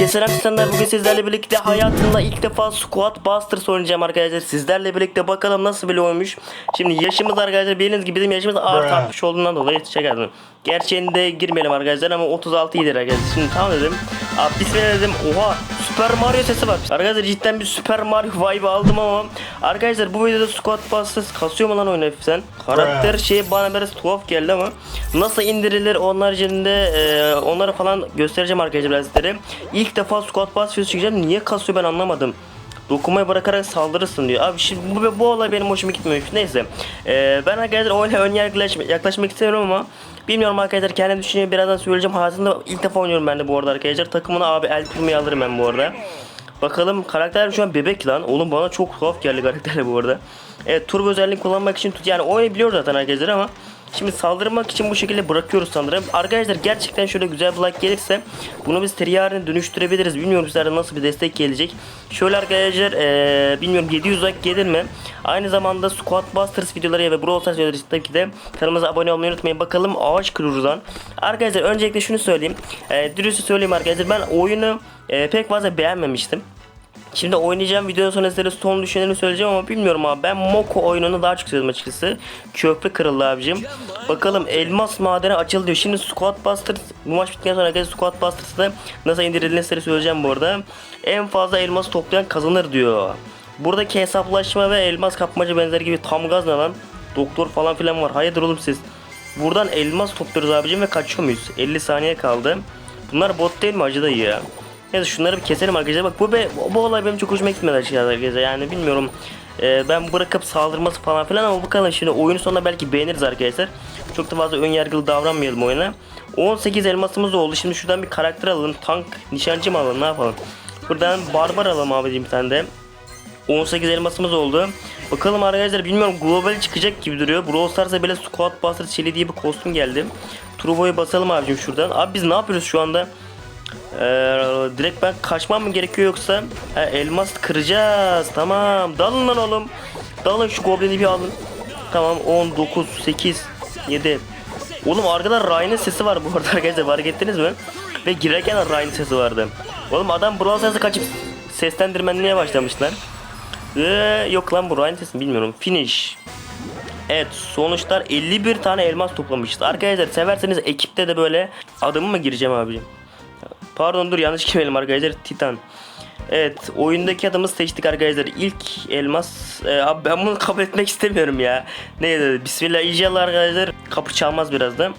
Herkese selam insanlar bugün sizlerle birlikte hayatımda ilk defa Squad Busters oynayacağım arkadaşlar. Sizlerle birlikte bakalım nasıl bir oyunmuş. Şimdi yaşımız arkadaşlar bildiğiniz gibi bizim yaşımız artı 60 olduğundan dolayı çekerdim Gerçeğinde girmeyelim arkadaşlar ama 36 iyidir arkadaşlar. Şimdi tamam dedim. Abi bismillah dedim. Oha Super Mario sesi var. Arkadaşlar cidden bir Super Mario vibe aldım ama Arkadaşlar bu videoda Squad Busters kasıyor mu lan oyun hafiften? Karakter şey bana biraz tuhaf geldi ama Nasıl indirilir onun haricinde e, onları falan göstereceğim arkadaşlar sizlere. İlk defa squat pass videosu çekeceğim. Niye kasıyor ben anlamadım. Dokunmayı bırakarak saldırırsın diyor. Abi şimdi bu, bu olay benim hoşuma gitmiyor. Neyse. E, ben arkadaşlar oyuna ön yargılaş, yaklaşmak istemiyorum ama Bilmiyorum arkadaşlar kendim düşünüyorum birazdan söyleyeceğim. Hayatımda ilk defa oynuyorum ben de bu arada arkadaşlar. Takımına abi el kurmayı alırım ben bu arada. Bakalım karakter şu an bebek lan. Oğlum bana çok tuhaf geldi karakter bu arada. Evet turbo özelliğini kullanmak için tut yani oynayabiliyor zaten arkadaşlar ama Şimdi saldırmak için bu şekilde bırakıyoruz sanırım. Arkadaşlar gerçekten şöyle güzel bir like gelirse bunu biz teriyarine dönüştürebiliriz. Bilmiyorum sizlere nasıl bir destek gelecek. Şöyle arkadaşlar ee, bilmiyorum 700 like gelir mi? Aynı zamanda Squad Busters videoları ve Brawl Stars videoları tabii ki de kanalımıza abone olmayı unutmayın. Bakalım ağaç kırıyoruz lan. Arkadaşlar öncelikle şunu söyleyeyim. E, dürüstü söyleyeyim arkadaşlar ben oyunu e, pek fazla beğenmemiştim. Şimdi oynayacağım videonun sonra sizlere son düşüncelerimi söyleyeceğim ama bilmiyorum abi ben Moko oyununu daha çok sevdim açıkçası. Köprü kırıldı abicim. Bakalım elmas madeni açıldı diyor. Şimdi Squad Busters bu maç bittikten sonra arkadaşlar Squad Busters'da nasıl indirildiğini size söyleyeceğim bu arada. En fazla elmas toplayan kazanır diyor. Buradaki hesaplaşma ve elmas kapmaca benzeri gibi tam gaz ne lan? Doktor falan filan var. Hayırdır oğlum siz? Buradan elmas topluyoruz abicim ve kaçıyor muyuz? 50 saniye kaldı. Bunlar bot değil mi acı dayı ya? Neyse şunları bir keselim arkadaşlar. Bak bu be, bu olay benim çok hoşuma gitmedi arkadaşlar. Yani bilmiyorum. Ee, ben bırakıp saldırması falan filan ama bakalım şimdi oyunu sonunda belki beğeniriz arkadaşlar. Çok da fazla ön yargılı davranmayalım oyuna. 18 elmasımız oldu. Şimdi şuradan bir karakter alalım. Tank, nişancı mı alalım ne yapalım? Buradan barbar alalım abicim bir tane de. 18 elmasımız oldu. Bakalım arkadaşlar bilmiyorum global çıkacak gibi duruyor. Brawl Stars'a böyle Squad Buster Shelly diye bir kostüm geldi. Turbo'yu basalım abicim şuradan. Abi biz ne yapıyoruz şu anda? Ee, direkt ben kaçmam mı gerekiyor yoksa? Ha, elmas kıracağız. Tamam. Dalın lan oğlum. Dalın şu goblini bir alın. Tamam 10 9 8 7 oğlum arkada Ryan'ın sesi var bu arada arkadaşlar. Fark ettiniz mi? Ve girerken de Ryan'ın sesi vardı. Oğlum adam Brawl Stars'a kaçıp seslendirmenliğe başlamışlar. Ee, yok lan bu Ryan sesi bilmiyorum. Finish. Evet sonuçlar 51 tane elmas toplamışız. Arkadaşlar severseniz ekipte de böyle adımı mı gireceğim abicim? Pardon dur yanlış girmeyelim arkadaşlar. Titan. Evet oyundaki adamı seçtik arkadaşlar. İlk elmas. Ee, abi ben bunu kabul etmek istemiyorum ya. Neydi? Bismillah inşallah arkadaşlar. Kapı çalmaz birazdan.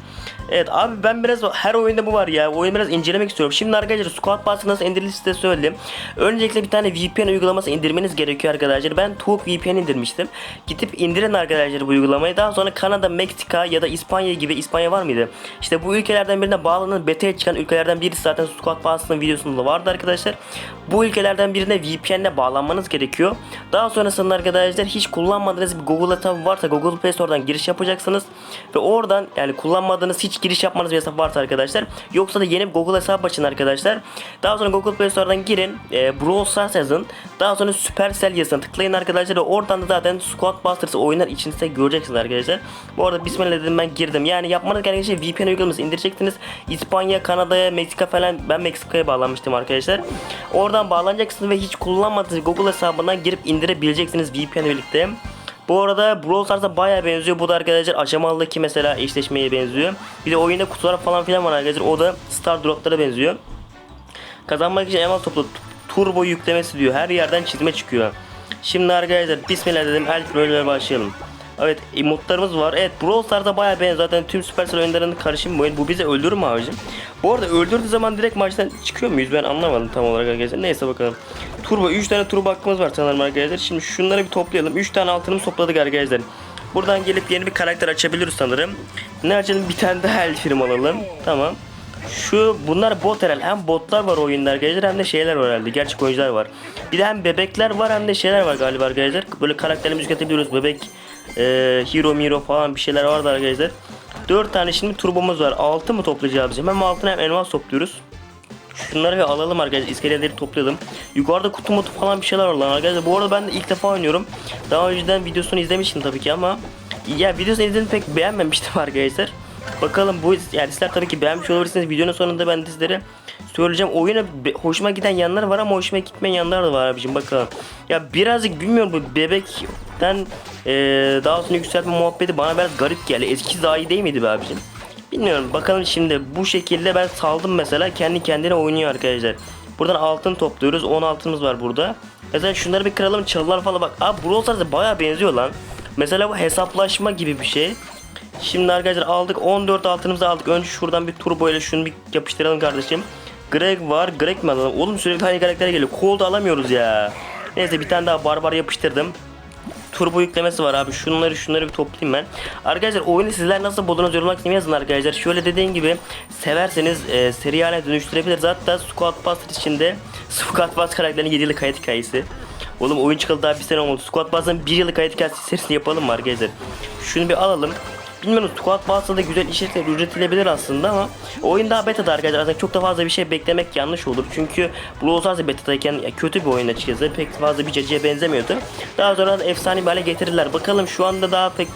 Evet abi ben biraz her oyunda bu var ya. Oyunu biraz incelemek istiyorum. Şimdi arkadaşlar Squad Pass'ı nasıl indirilir size söyleyeyim. Öncelikle bir tane VPN uygulaması indirmeniz gerekiyor arkadaşlar. Ben Tuğuk VPN indirmiştim. Gidip indirin arkadaşlar bu uygulamayı. Daha sonra Kanada, Meksika ya da İspanya gibi İspanya var mıydı? İşte bu ülkelerden birine bağlanın beta'ya çıkan ülkelerden birisi zaten Squad Pass'ın videosunda vardı arkadaşlar. Bu ülkelerden birine VPN'le bağlanmanız gerekiyor. Daha sonrasında arkadaşlar hiç kullanmadığınız bir Google hesabı varsa Google Play Store'dan giriş yapacaksınız. Ve oradan yani kullanmadığınız hiç giriş yapmanız bir hesap varsa arkadaşlar. Yoksa da yeni bir Google hesabı açın arkadaşlar. Daha sonra Google Play Store'dan girin. E, Brawl Stars yazın. Daha sonra Supercell yazın. Tıklayın arkadaşlar. Ve oradan da zaten Squad Busters oyunlar içinizde göreceksiniz arkadaşlar. Bu arada bismillah dedim ben girdim. Yani yapmanız gereken şey VPN uygulaması indireceksiniz. İspanya, Kanada'ya, Meksika falan. Ben Meksika'ya bağlanmıştım arkadaşlar. Oradan bağlanacaksınız ve hiç kullanmadığınız Google hesabından girip indirebileceksiniz VPN birlikte. Bu arada Brawl Stars'a baya benziyor. Bu da arkadaşlar aşamalıdaki mesela eşleşmeye benziyor. Bir de oyunda kutular falan filan var arkadaşlar. O da Star Drop'lara benziyor. Kazanmak için elmas topla turbo yüklemesi diyor. Her yerden çizme çıkıyor. Şimdi arkadaşlar bismillah dedim. İlk bölüme başlayalım. Evet emotlarımız var. Evet Brawl Stars'a bayağı benziyor. Zaten tüm Supercell oyunlarının karışımı bu. Bu bizi öldürür mü abicim? Bu arada öldürdüğü zaman direkt maçtan çıkıyor muyuz? Ben anlamadım tam olarak arkadaşlar. Neyse bakalım. Turbo 3 tane turbo hakkımız var sanırım arkadaşlar. Şimdi şunları bir toplayalım. 3 tane altınımız topladık arkadaşlar. Buradan gelip yeni bir karakter açabiliriz sanırım. Ne açalım? Bir tane daha el film alalım. Tamam. Şu bunlar bot herhalde. Hem botlar var oyunda arkadaşlar hem de şeyler var herhalde. Gerçek oyuncular var. Bir de hem bebekler var hem de şeyler var galiba arkadaşlar. Böyle karakterimizi yükseltebiliyoruz. Bebek, e, hero, miro falan bir şeyler vardı arkadaşlar. 4 tane şimdi turbomuz var. 6 mı toplayacağız bizim? Hem altın hem elmas topluyoruz. Şunları bir alalım arkadaşlar. İskeleleri toplayalım. Yukarıda kutu mutu falan bir şeyler var lan arkadaşlar. Bu arada ben de ilk defa oynuyorum. Daha önceden videosunu izlemiştim tabii ki ama ya videosunu izledim pek beğenmemiştim arkadaşlar. Bakalım bu yani sizler tabii ki beğenmiş olabilirsiniz. Videonun sonunda ben de sizlere söyleyeceğim. Oyuna hoşuma giden yanlar var ama hoşuma gitmeyen yanlar da var abicim bakalım. Ya birazcık bilmiyorum bu bebekten eee daha sonra yükseltme muhabbeti bana biraz garip geldi. Eskisi daha değil miydi be abicim? Bilmiyorum bakalım şimdi bu şekilde ben saldım mesela kendi kendine oynuyor arkadaşlar. Buradan altın topluyoruz 10 altınımız var burada. Mesela şunları bir kıralım çalılar falan bak. Abi Brawl Stars'a baya benziyor lan. Mesela bu hesaplaşma gibi bir şey. Şimdi arkadaşlar aldık 14 altınımızı aldık. Önce şuradan bir turbo ile şunu bir yapıştıralım kardeşim. Greg var. Greg mi alalım? Oğlum sürekli aynı karakter geliyor. Cold alamıyoruz ya. Neyse bir tane daha barbar yapıştırdım turbo yüklemesi var abi. Şunları şunları bir toplayayım ben. Arkadaşlar oyunu sizler nasıl buldunuz yorumlar kısmına yazın arkadaşlar. Şöyle dediğim gibi severseniz e, seri haline dönüştürebiliriz. Hatta Squad Buster içinde Squad Buster karakterinin 7 yıllık hayat hikayesi. Oğlum oyun çıkalı daha bir sene olmadı. Squad Buster'ın 1 yıllık hayat hikayesi serisini yapalım mı arkadaşlar? Şunu bir alalım. Bilmiyorum Squad Buster'da güzel işler üretilebilir aslında ama oyun daha beta'da arkadaşlar. Aslında çok da fazla bir şey beklemek yanlış olur. Çünkü Brawl Stars beta'dayken kötü bir oyun açıkçası. Pek fazla bir cacıya benzemiyordu. Daha sonra da efsane bir hale getirirler. Bakalım şu anda daha pek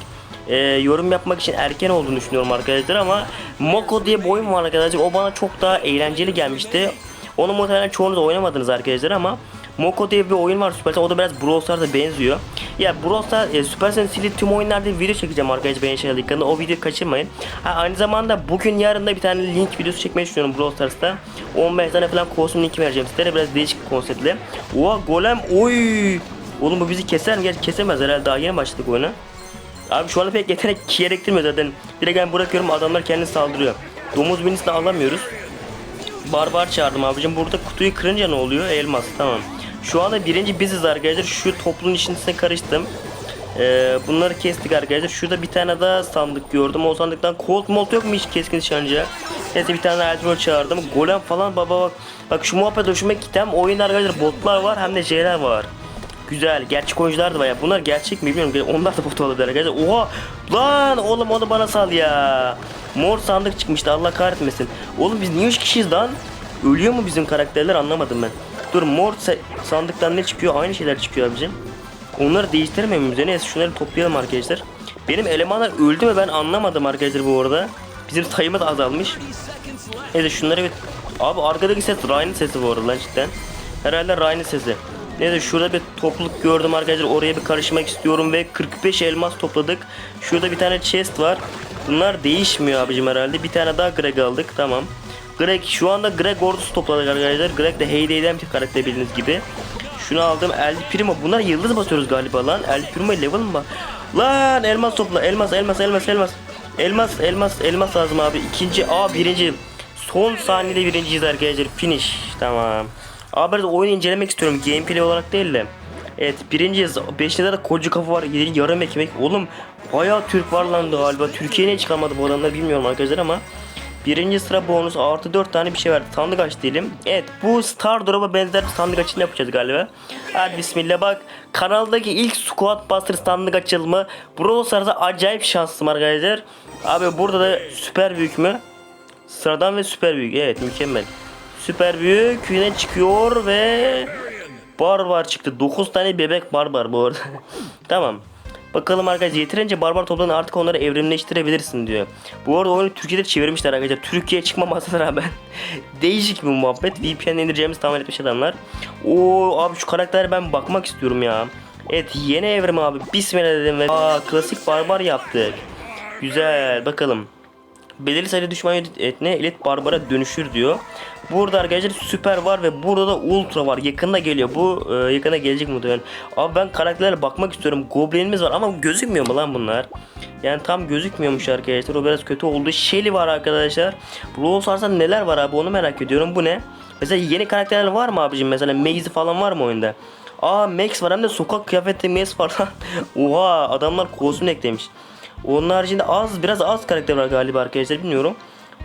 e, yorum yapmak için erken olduğunu düşünüyorum arkadaşlar ama Moko diye bir oyun var arkadaşlar. O bana çok daha eğlenceli gelmişti. Onu muhtemelen çoğunuz oynamadınız arkadaşlar ama Moko diye bir oyun var Supercell. O da biraz Brawl Stars'a benziyor. Ya Brawl Stars, e, Supercell'in sildiği tüm oyunlarda video çekeceğim arkadaşlar benim şey kanalında. O videoyu kaçırmayın. Ha, aynı zamanda bugün yarın da bir tane link videosu çekmeyi düşünüyorum Brawl Stars'ta. 15 tane falan kostüm linki vereceğim sizlere. Biraz değişik bir konseptle. Oha golem oy. Oğlum bu bizi keser mi? Gerçi kesemez herhalde. Daha yeni başladık oyuna. Abi şu anda pek yetenek gerektirmiyor zaten. Direkt ben bırakıyorum adamlar kendini saldırıyor. Domuz binisini alamıyoruz. Barbar çağırdım abicim. Burada kutuyu kırınca ne oluyor? Elmas tamam. Şu anda birinci biziz arkadaşlar. Şu topluluğun içine karıştım. Ee, bunları kestik arkadaşlar. Şurada bir tane daha sandık gördüm. O sandıktan Colt Molt yok mu hiç keskin nişancı? Neyse bir tane Eltron çağırdım. Golem falan baba bak. Bak şu muhabbet hoşuma gitti. Oyunda arkadaşlar botlar var hem de şeyler var. Güzel. Gerçek oyuncular da var ya. Bunlar gerçek mi bilmiyorum. Onlar da bot olabilir arkadaşlar. Oha! Lan oğlum onu bana sal ya. Mor sandık çıkmıştı. Allah kahretmesin. Oğlum biz niye 3 kişiyiz lan? Ölüyor mu bizim karakterler anlamadım ben. Dur mor sandıktan ne çıkıyor? Aynı şeyler çıkıyor abicim. Onları değiştirmiyor muyuz? Neyse şunları toplayalım arkadaşlar. Benim elemanlar öldü mü ben anlamadım arkadaşlar bu arada. Bizim sayımız azalmış. Neyse şunları bir... Abi arkadaki ses Ryan'ın sesi bu arada lan cidden. Herhalde Ryan'ın sesi. Neyse şurada bir topluluk gördüm arkadaşlar. Oraya bir karışmak istiyorum ve 45 elmas topladık. Şurada bir tane chest var. Bunlar değişmiyor abicim herhalde. Bir tane daha Greg aldık. Tamam. Greg şu anda Greg ordusu topladık arkadaşlar. Greg de Heyday'den bir karakter bildiğiniz gibi. Şunu aldım. El Primo. Bunlar yıldız basıyoruz galiba lan. El Primo level mı? Lan elmas topla. Elmas elmas elmas elmas. Elmas elmas elmas lazım abi. İkinci A birinci. Son saniyede birinciyiz arkadaşlar. Finish. Tamam. Abi ben oyunu incelemek istiyorum. Gameplay olarak değil de. Evet birinciyiz. Beşinde de koca kafa var. Yedinci yarım ekmek. Oğlum bayağı Türk var lan galiba. Türkiye'ye çıkamadı bu adamlar bilmiyorum arkadaşlar ama. Birinci sıra bonus artı 4 tane bir şey verdi. Sandık aç diyelim. Evet bu Star Drop'a benzer bir sandık açılımı yapacağız galiba. Hadi bismillah bak. Kanaldaki ilk Squad Buster sandık açılımı. Brawl Stars'a acayip şanslıyım arkadaşlar. Abi burada da süper büyük mü? Sıradan ve süper büyük. Evet mükemmel. Süper büyük yine çıkıyor ve barbar çıktı. 9 tane bebek barbar bu arada. tamam. Bakalım arkadaşlar yeterince barbar topladın artık onları evrimleştirebilirsin diyor. Bu arada oyunu Türkiye'de çevirmişler arkadaşlar. Türkiye çıkmamasına rağmen değişik bir muhabbet. VPN indireceğimizi tahmin etmiş adamlar. Oo abi şu karaktere ben bakmak istiyorum ya. Evet yeni evrim abi. Bismillah dedim ve Aa, klasik barbar yaptık. Güzel bakalım. Belirli sayıda düşman etne elit barbara dönüşür diyor. Burada arkadaşlar süper var ve burada da ultra var. Yakında geliyor. Bu e, yakında gelecek muhtemelen. Abi ben karakterlere bakmak istiyorum. Goblinimiz var ama gözükmüyor mu lan bunlar? Yani tam gözükmüyormuş arkadaşlar. O biraz kötü oldu. Shelly var arkadaşlar. Brawl Stars'ta neler var abi onu merak ediyorum. Bu ne? Mesela yeni karakterler var mı abicim? Mesela Maze falan var mı oyunda? Aa Max var hem de sokak kıyafeti Max var lan. Oha adamlar kostüm eklemiş. Onun haricinde az biraz az karakter var galiba arkadaşlar bilmiyorum.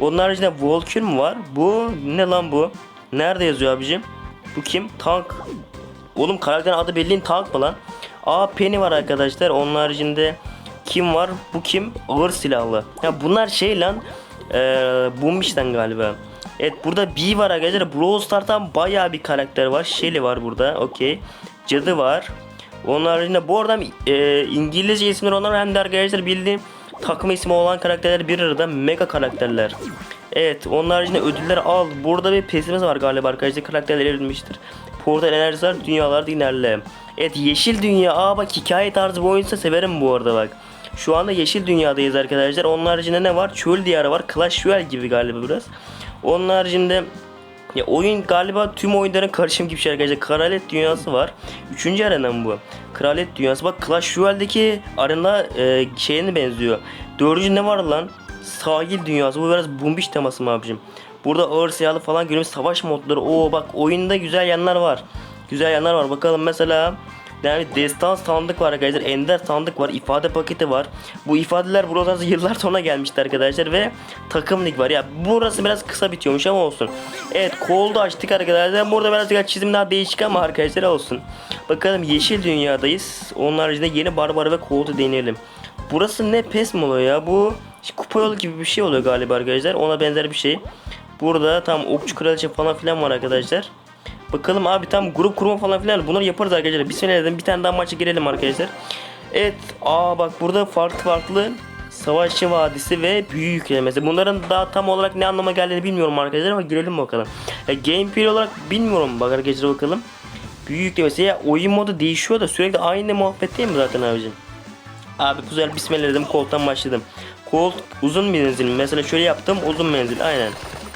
Onun haricinde Volkür mu var? Bu ne lan bu? Nerede yazıyor abicim? Bu kim? Tank. Oğlum karakterin adı belli tank mı lan? Aa Penny var arkadaşlar. Onun haricinde kim var? Bu kim? Ağır silahlı. Ya bunlar şey lan. Eee Boomish'ten galiba. Evet burada B var arkadaşlar. Brawl Stars'tan bayağı bir karakter var. Shelly var burada. Okey. Cadı var. Onun haricinde bu arada e, İngilizce isimleri onlar hem de arkadaşlar bildiğim takım ismi olan karakterler bir arada mega karakterler. Evet onun haricinde ödüller al. Burada bir pesimiz var galiba arkadaşlar karakterler verilmiştir. Portal enerjiler dünyalarda inerle. Evet yeşil dünya. Aa bak hikaye tarzı bir oyunsa severim bu arada bak. Şu anda yeşil dünyadayız arkadaşlar. Onun haricinde ne var? Çöl diyarı var. Clash Royale gibi galiba biraz. Onun haricinde ya oyun galiba tüm oyunların karışım gibi şey arkadaşlar. Kraliyet dünyası var. Üçüncü arena mı bu? Kraliyet dünyası. Bak Clash Royale'deki arena e, şeyine benziyor. Dördüncü ne var lan? Sahil dünyası. Bu biraz bumbiş teması mı abicim? Burada ağır silahlı falan görüyoruz. Savaş modları. Oo bak oyunda güzel yanlar var. Güzel yanlar var. Bakalım mesela yani destan sandık var arkadaşlar. Ender sandık var. ifade paketi var. Bu ifadeler buradan yıllar sonra gelmişti arkadaşlar ve takım lig var. Ya burası biraz kısa bitiyormuş ama olsun. Evet kolda açtık arkadaşlar. Burada biraz çizim daha değişik ama arkadaşlar olsun. Bakalım yeşil dünyadayız. Onun haricinde yeni barbar ve kolda deneyelim. Burası ne pes mi oluyor ya? Bu kupa yolu gibi bir şey oluyor galiba arkadaşlar. Ona benzer bir şey. Burada tam okçu kraliçe falan filan var arkadaşlar. Bakalım abi tam grup kurma falan filan bunları yaparız arkadaşlar. Bir sene dedim bir tane daha maça girelim arkadaşlar. Evet aa bak burada farklı farklı Savaşçı Vadisi ve büyü yüklemesi. Bunların daha tam olarak ne anlama geldiğini bilmiyorum arkadaşlar ama girelim bakalım. Ya, gameplay olarak bilmiyorum bak arkadaşlar bakalım. Büyü yüklemesi ya oyun modu değişiyor da sürekli aynı muhabbet değil mi zaten abicim? Abi güzel bismillah dedim koltan başladım. Kolt uzun menzil mesela şöyle yaptım uzun menzil aynen.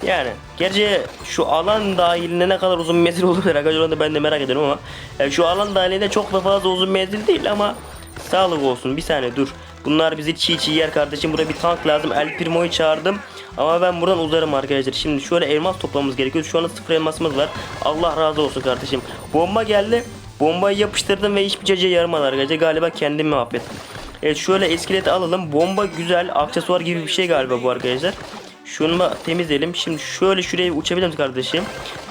Yani gerçi şu alan dahilinde ne kadar uzun menzil olur arkadaşlar da ben de merak ediyorum ama yani şu alan dahilinde çok da fazla uzun menzil değil ama sağlık olsun bir saniye dur. Bunlar bizi çiğ çiğ yer kardeşim. Burada bir tank lazım. El Primo'yu çağırdım. Ama ben buradan uzarım arkadaşlar. Şimdi şöyle elmas toplamamız gerekiyor. Şu anda sıfır elmasımız var. Allah razı olsun kardeşim. Bomba geldi. Bombayı yapıştırdım ve hiçbir cacıya yaramadı arkadaşlar. Galiba kendimi mahvettim. Evet şöyle iskeleti alalım. Bomba güzel. Aksesuar gibi bir şey galiba bu arkadaşlar. Şunu temizleyelim. Şimdi şöyle şuraya uçabilir miyiz kardeşim?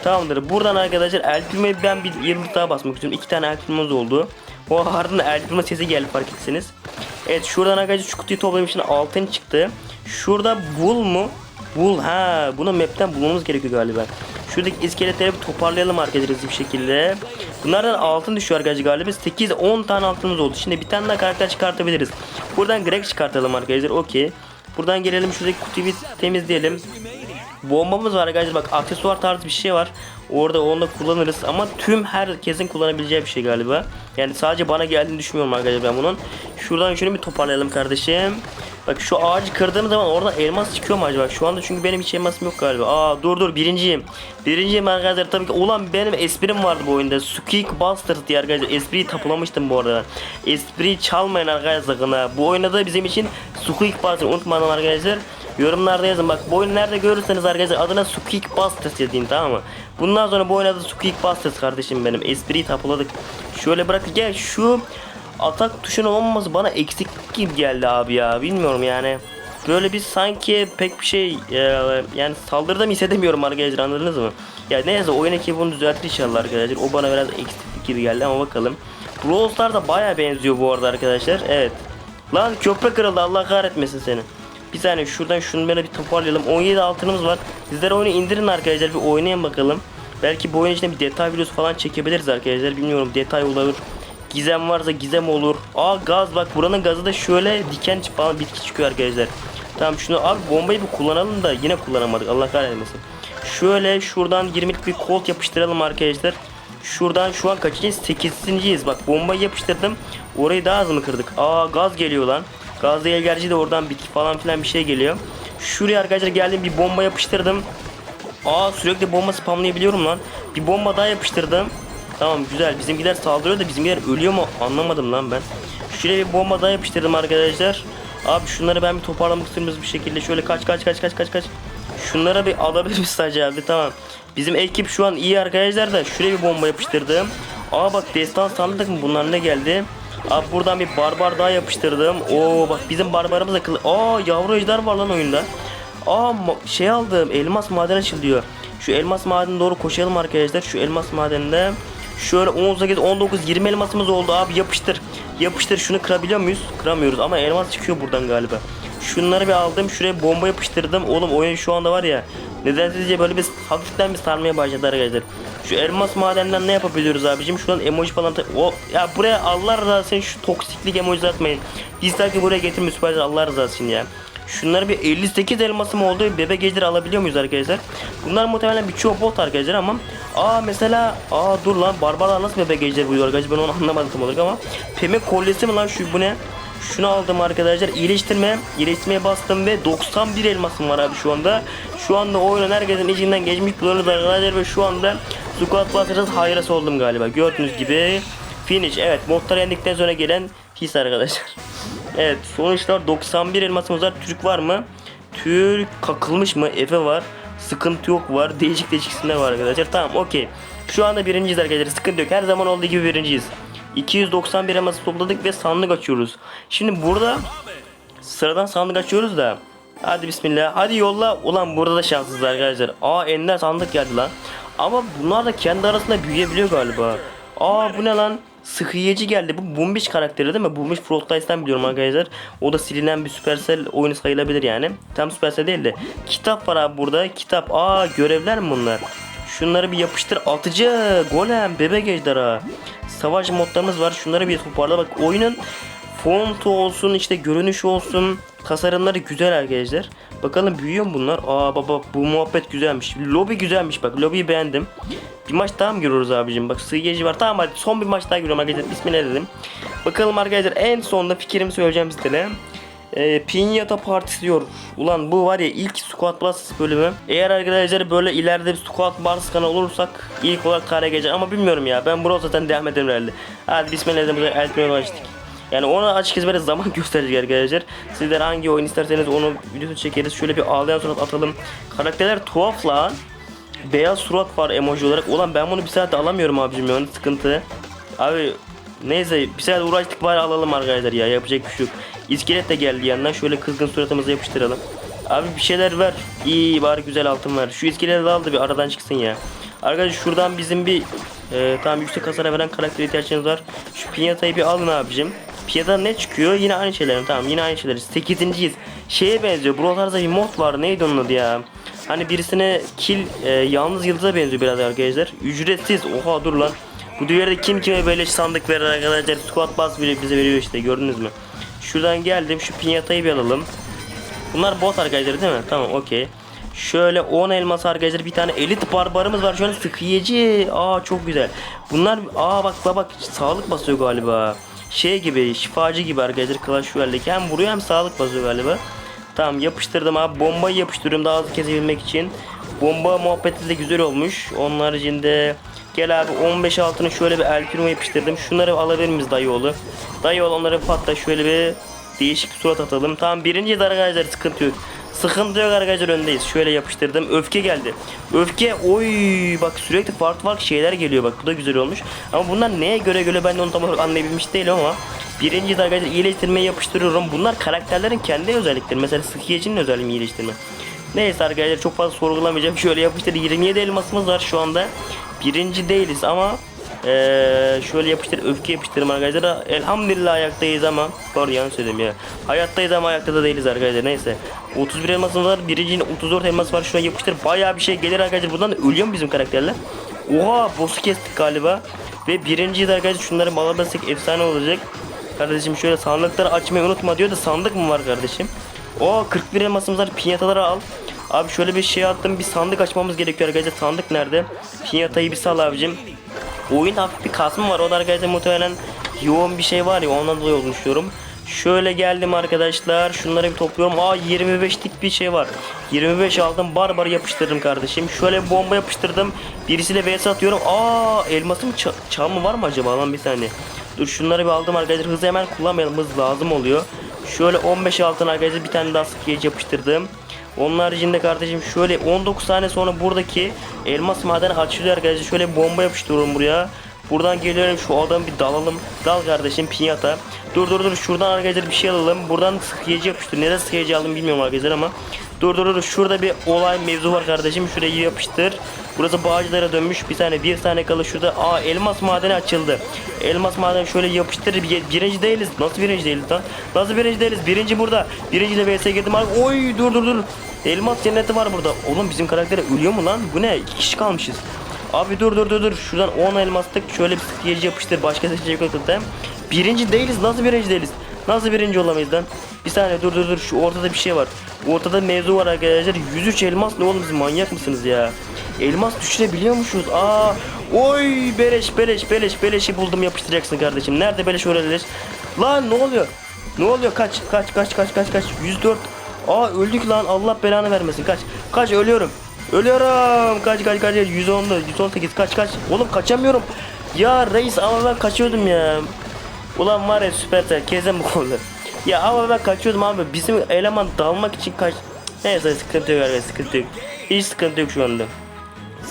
Tamamdır. Buradan arkadaşlar El Primo'yu ben bir yıldız daha basmak istiyorum. İki tane El Primo'muz oldu. O ardından El Primo sesi geldi fark etseniz. Evet şuradan arkadaşlar şu kutuyu toplayayım için altın çıktı. Şurada bul mu? Bul ha bunu map'ten bulmamız gerekiyor galiba. Şuradaki iskeletleri bir toparlayalım arkadaşlar bir şekilde. Bunlardan altın düşüyor arkadaşlar galiba. 8-10 tane altınımız oldu. Şimdi bir tane daha karakter çıkartabiliriz. Buradan Greg çıkartalım arkadaşlar. Okey. Buradan gelelim şuradaki kutuyu bir temizleyelim. Bombamız var arkadaşlar bak aksesuar tarzı bir şey var. Orada onu da kullanırız ama tüm herkesin kullanabileceği bir şey galiba. Yani sadece bana geldiğini düşünmüyorum arkadaşlar ben bunun. Şuradan şunu bir toparlayalım kardeşim. Bak şu ağacı kırdığım zaman oradan elmas çıkıyor mu acaba? Şu anda çünkü benim hiç elmasım yok galiba. Aa dur dur birinciyim. Birinciyim arkadaşlar tabii ki. Ulan benim esprim vardı bu oyunda. Squeak Buster diye arkadaşlar. Espriyi tapulamıştım bu arada. Espriyi çalmayın arkadaşlar ha. Bu oyunda da bizim için Squeak Buster unutmayın arkadaşlar. Yorumlarda yazın bak bu oyunu nerede görürseniz arkadaşlar adına Squeak Busters yazın tamam mı? Bundan sonra bu oyun adı Squeak Busters kardeşim benim. Espriyi tapuladık. Şöyle bırak gel şu atak tuşunun olmaması bana eksik gibi geldi abi ya. Bilmiyorum yani. Böyle bir sanki pek bir şey e, yani saldırıda mı hissedemiyorum arkadaşlar anladınız mı? Ya neyse oyun ekibi bunu düzeltir inşallah arkadaşlar. O bana biraz eksiklik gibi geldi ama bakalım. Brawl Stars da baya benziyor bu arada arkadaşlar. Evet. Lan köpek kırıldı Allah kahretmesin seni. Bir saniye şuradan şunu böyle bir toparlayalım. 17 altınımız var. Sizler oyunu indirin arkadaşlar bir oynayın bakalım. Belki bu oyun içinde bir detay videosu falan çekebiliriz arkadaşlar. Bilmiyorum detay olur. Gizem varsa gizem olur. Aa gaz bak buranın gazı da şöyle diken falan bitki çıkıyor arkadaşlar. Tamam şunu abi bombayı bir kullanalım da yine kullanamadık Allah kahretmesin. Şöyle şuradan 20'lik bir kolt yapıştıralım arkadaşlar. Şuradan şu an kaçıncıyız? 8.yiz. Bak bombayı yapıştırdım. Orayı daha az mı kırdık? Aa gaz geliyor lan. Gazlı el gerçi de oradan bitki falan filan bir şey geliyor. Şuraya arkadaşlar geldim bir bomba yapıştırdım. Aa sürekli bomba spamlayabiliyorum lan. Bir bomba daha yapıştırdım. Tamam güzel. Bizimkiler saldırıyor da bizimkiler ölüyor mu? Anlamadım lan ben. Şuraya bir bomba daha yapıştırdım arkadaşlar. Abi şunları ben bir toparlamak istiyorum bir şekilde. Şöyle kaç kaç kaç kaç kaç kaç. Şunlara bir alabilir sadece abi tamam. Bizim ekip şu an iyi arkadaşlar da şuraya bir bomba yapıştırdım. Aa bak destan sandık mı bunlar ne geldi? Abi buradan bir barbar daha yapıştırdım. Oo bak bizim barbarımız akıllı. Aa yavru ejder var lan oyunda. Aa şey aldım. Elmas maden açılıyor. Şu elmas madenine doğru koşalım arkadaşlar. Şu elmas madeninde şöyle 18 19 20 elmasımız oldu abi yapıştır. Yapıştır şunu kırabiliyor muyuz? Kıramıyoruz ama elmas çıkıyor buradan galiba. Şunları bir aldım. Şuraya bomba yapıştırdım. Oğlum oyun şu anda var ya. Nedensizce böyle bir hafiften bir sarmaya başladı arkadaşlar. Şu elmas madenden ne yapabiliyoruz abicim? Şuradan emoji falan o ya buraya Allah rızası için şu toksiklik emoji atmayın. Dislike'ı buraya getirme süper Allah rızası için ya. Şunları bir 58 elmasım oldu. Bebek geceleri alabiliyor muyuz arkadaşlar? Bunlar muhtemelen birçoğu bot arkadaşlar ama aa mesela aa dur lan barbarlar nasıl bebek geceleri buluyor arkadaşlar ben onu anlamadım tam olarak ama Pem'in kolyesi mi lan şu bu ne? Şunu aldım arkadaşlar. İyileştirme. İyileştirmeye bastım ve 91 elmasım var abi şu anda. Şu anda oyunun herkesin içinden geçmiş buluyoruz arkadaşlar ve şu anda squat basacağız hayrası oldum galiba. Gördüğünüz gibi finish. Evet modları yendikten sonra gelen his arkadaşlar. Evet sonuçlar 91 elmasımız var. Türk var mı? Türk kakılmış mı? Efe var. Sıkıntı yok var. Değişik değişik isimler var arkadaşlar. Tamam okey. Şu anda birinciyiz arkadaşlar. Sıkıntı yok. Her zaman olduğu gibi birinciyiz. 291 elması topladık ve sandık açıyoruz. Şimdi burada sıradan sandık açıyoruz da. Hadi bismillah. Hadi yolla. Ulan burada da şanssız arkadaşlar. Aa ender sandık geldi lan. Ama bunlar da kendi arasında büyüyebiliyor galiba. Aa bu ne lan? Sıhhiyeci geldi. Bu Bumbiş karakteri değil mi? Bumbiş Frostlice'dan biliyorum arkadaşlar. O da silinen bir Supercell oyunu sayılabilir yani. Tam Supercell değil de. Kitap var abi burada. Kitap. Aa görevler mi bunlar? Şunları bir yapıştır. Atıcı. Golem. Bebek ejderha. Savaş modlarımız var. Şunları bir toparla. Bak oyunun fontu olsun işte görünüşü olsun tasarımları güzel arkadaşlar. Bakalım büyüyor mu bunlar? Aa baba bu muhabbet güzelmiş. Lobi güzelmiş bak. Lobiyi beğendim. Bir maç daha mı giriyoruz abicim? Bak sığıyıcı var. Tamam hadi son bir maç daha giriyorum arkadaşlar. Bismillah dedim. Bakalım arkadaşlar en sonunda fikrimi söyleyeceğim size. E, Pinyata Partisi diyor. Ulan bu var ya ilk Squad Blast bölümü. Eğer arkadaşlar böyle ileride bir Squad Blast kanalı olursak ilk olarak tarihe gelecek ama bilmiyorum ya. Ben burada zaten devam ederim herhalde. Hadi bismillah dedim. Eltmeye başladık. Yani ona açıkçası böyle zaman gösterecek arkadaşlar. Sizler hangi oyun isterseniz onu videosunu çekeriz. Şöyle bir ağlayan surat atalım. Karakterler tuhaf lan. Beyaz surat var emoji olarak. Ulan ben bunu bir saatte alamıyorum abicim ya. Sıkıntı. Abi neyse bir saat uğraştık bari alalım arkadaşlar ya. Yapacak bir şey yok. İskelet de geldi yandan. Şöyle kızgın suratımıza yapıştıralım. Abi bir şeyler ver. İyi bari güzel altın ver. Şu iskeleti al da bir aradan çıksın ya. Arkadaşlar şuradan bizim bir e, tam yüksek hasara veren karakter ihtiyacımız var. Şu pinyatayı bir alın abicim. Piyada ne çıkıyor? Yine aynı şeyler. Tamam yine aynı şeyler. 8.yiz. Şeye benziyor. Brawl Stars'da bir mod var. Neydi onun adı ya? Hani birisine kill e, yalnız yıldıza benziyor biraz arkadaşlar. Ücretsiz. Oha dur lan. Bu dünyada kim kime böyle sandık verir arkadaşlar. Squad Pass bile bize veriyor işte. Gördünüz mü? Şuradan geldim. Şu pinyatayı bir alalım. Bunlar bot arkadaşlar değil mi? Tamam okey. Şöyle 10 elmas arkadaşlar bir tane elit barbarımız var. Şöyle sıkıyıcı. Aa çok güzel. Bunlar aa bak bak sağlık basıyor galiba. Şey gibi şifacı gibi arkadaşlar Clash Royale'deki hem vuruyor hem sağlık basıyor galiba. Tamam yapıştırdım abi bombayı yapıştırıyorum daha hızlı kesebilmek için. Bomba muhabbeti de güzel olmuş. Onun haricinde gel abi 15 altını şöyle bir el primo yapıştırdım. Şunları alabilir miyiz dayıoğlu? Dayıoğlu onları patla şöyle bir değişik surat atalım. Tamam birinci arkadaşlar sıkıntı yok. Sıkıntı yok arkadaşlar öndeyiz. Şöyle yapıştırdım. Öfke geldi. Öfke oy bak sürekli farklı farklı şeyler geliyor bak. Bu da güzel olmuş. Ama bunlar neye göre göre ben de onu tam olarak anlayabilmiş değilim ama birinci arkadaşlar iyileştirmeyi yapıştırıyorum. Bunlar karakterlerin kendi özellikleri. Mesela Sıkıyıcı'nın özelliği iyileştirme. Neyse arkadaşlar çok fazla sorgulamayacağım. Şöyle yapıştır 27 elmasımız var şu anda. Birinci değiliz ama ee, şöyle yapıştır öfke yapıştırım arkadaşlar. Elhamdülillah ayaktayız ama pardon yanlış söyledim ya. Hayattayız ama ayakta da değiliz arkadaşlar. Neyse. 31 elmasımız var. Birincinin 34 elmas var. Şuna yapıştır. Bayağı bir şey gelir arkadaşlar. Buradan da ölüyor mu bizim karakterler? Oha boss'u kestik galiba. Ve birinciyiz arkadaşlar. Şunları bağlarsak efsane olacak. Kardeşim şöyle sandıkları açmayı unutma diyor da sandık mı var kardeşim? O 41 elmasımız var. Pinyataları al. Abi şöyle bir şey attım. Bir sandık açmamız gerekiyor arkadaşlar. Sandık nerede? Pinyatayı bir sal abicim. Oyun hafif bir kasma var. O da arkadaşlar muhtemelen yoğun bir şey var ya ondan dolayı olduğunu düşünüyorum. Şöyle geldim arkadaşlar. Şunları bir topluyorum. Aa 25'lik bir şey var. 25 aldım. Barbar yapıştırdım kardeşim. Şöyle bir bomba yapıştırdım. Birisiyle vs atıyorum. Aa elmasım ça çağ mı var mı acaba lan bir saniye. Dur şunları bir aldım arkadaşlar. Hızı hemen kullanmayalım. Hız lazım oluyor. Şöyle 15 altın arkadaşlar bir tane daha sıkıcı yapıştırdım. Onun haricinde kardeşim şöyle 19 saniye sonra buradaki elmas madeni açılıyor arkadaşlar. Şöyle bomba yapıştırıyorum buraya. Buradan geliyorum şu adamı bir dalalım. Dal kardeşim pinyata. Dur dur dur şuradan arkadaşlar bir şey alalım. Buradan sıkıcı yapıştır. Neden sıkıcı aldım bilmiyorum arkadaşlar ama. Dur dur dur şurada bir olay mevzu var kardeşim. Şurayı yapıştır. Burası bağcılara dönmüş. Bir tane bir tane kalı şurada. Aa elmas madeni açıldı. Elmas madeni şöyle yapıştır. Bir, birinci değiliz. Nasıl birinci değiliz lan? Nasıl birinci değiliz? Birinci burada. Birinciyle vs girdim abi. Oy dur dur dur. Elmas cenneti var burada. Oğlum bizim karakter ölüyor mu lan? Bu ne? İki kişi kalmışız. Abi dur dur dur dur. Şuradan 10 elmaslık şöyle bir skiyeci yapıştır. Başka seçecek yok zaten. Birinci değiliz. Nasıl birinci değiliz? Nasıl birinci olamayız lan? Bir saniye dur dur dur. Şu ortada bir şey var. Ortada mevzu var arkadaşlar. 103 elmas ne oğlum siz manyak mısınız ya? Elmas düşürebiliyormuşuz. Aa, oy beleş beleş beleş beleşi buldum yapıştıracaksın kardeşim. Nerede beleş orada beleş? Lan ne oluyor? Ne oluyor? Kaç kaç kaç kaç kaç kaç. 104. Aa öldük lan. Allah belanı vermesin. Kaç. Kaç ölüyorum. Ölüyorum. Kaç kaç kaç. 110'da 118 kaç kaç. Oğlum kaçamıyorum. Ya reis ama ben kaçıyordum ya. Ulan var ya süpersel kezen bu konuda. Ya ama ben kaçıyordum abi. Bizim eleman dalmak için kaç... Neyse sıkıntı yok arkadaşlar sıkıntı yok. Hiç sıkıntı yok şu anda.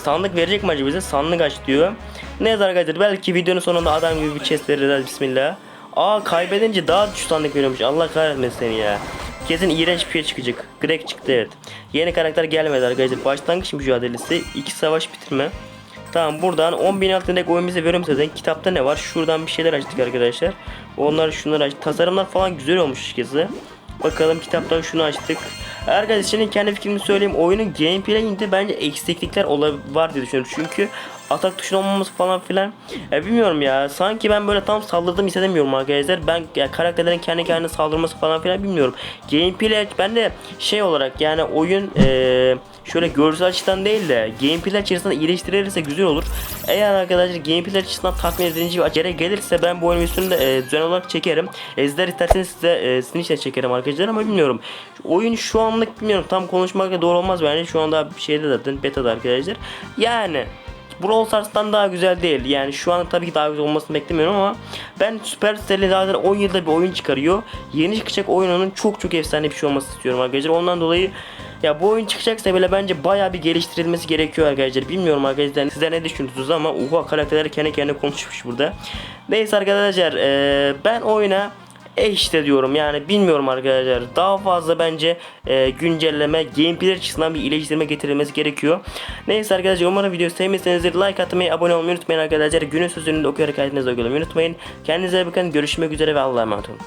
Sandık verecek mi acaba bize? Sandık aç diyor. Neyse arkadaşlar belki videonun sonunda adam gibi bir chest verirler bismillah. Aa kaybedince daha düşük sandık veriyormuş. Allah kahretmesin seni ya. Kesin iğrenç bir şey çıkacak. Greg çıktı evet. Yeni karakter gelmedi arkadaşlar. Başlangıç mücadelesi. iki savaş bitirme. Tamam buradan 10.000 altındaki oyun bize veriyorum zaten. Kitapta ne var? Şuradan bir şeyler açtık arkadaşlar. Onlar şunları açtık. Tasarımlar falan güzel olmuş açıkçası. Bakalım kitaptan şunu açtık. Arkadaşlar şimdi kendi fikrimi söyleyeyim. Oyunun gameplay'inde bence eksiklikler var diye düşünüyorum. Çünkü atak tuşunun olmaması falan filan. Ya bilmiyorum ya. Sanki ben böyle tam saldırdım hissedemiyorum arkadaşlar. Ben ya, karakterlerin kendi kendine saldırması falan filan bilmiyorum. Gameplay ben de şey olarak yani oyun eee şöyle görsel açıdan değil de gameplay açısından iyileştirilirse güzel olur. Eğer arkadaşlar gameplay açısından tatmin edici bir yere gelirse ben bu oyun üstünde e, düzenli olarak çekerim. Ezler isterseniz size e, sizin için çekerim arkadaşlar ama bilmiyorum. Oyun şu anlık bilmiyorum tam konuşmakla doğru olmaz bence şu anda bir şeyde zaten beta'da arkadaşlar. Yani Brawl Stars'tan daha güzel değil. Yani şu an tabii ki daha güzel olmasını beklemiyorum ama ben Supercell'e zaten 10 yılda bir oyun çıkarıyor. Yeni çıkacak oyunun çok çok efsane bir şey olması istiyorum arkadaşlar. Ondan dolayı ya bu oyun çıkacaksa bile bence baya bir geliştirilmesi gerekiyor arkadaşlar. Bilmiyorum arkadaşlar sizler ne düşünüyorsunuz ama uha karakterler kendi kendine konuşmuş burada. Neyse arkadaşlar eee, ben oyuna e işte diyorum yani bilmiyorum arkadaşlar daha fazla bence e, güncelleme gameplay açısından bir iyileştirme getirilmesi gerekiyor. Neyse arkadaşlar umarım videoyu sevmişsinizdir like atmayı abone olmayı unutmayın arkadaşlar günün sözünü de okuyarak hayatınızda okuyalım unutmayın. Kendinize iyi bakın görüşmek üzere ve Allah'a emanet olun.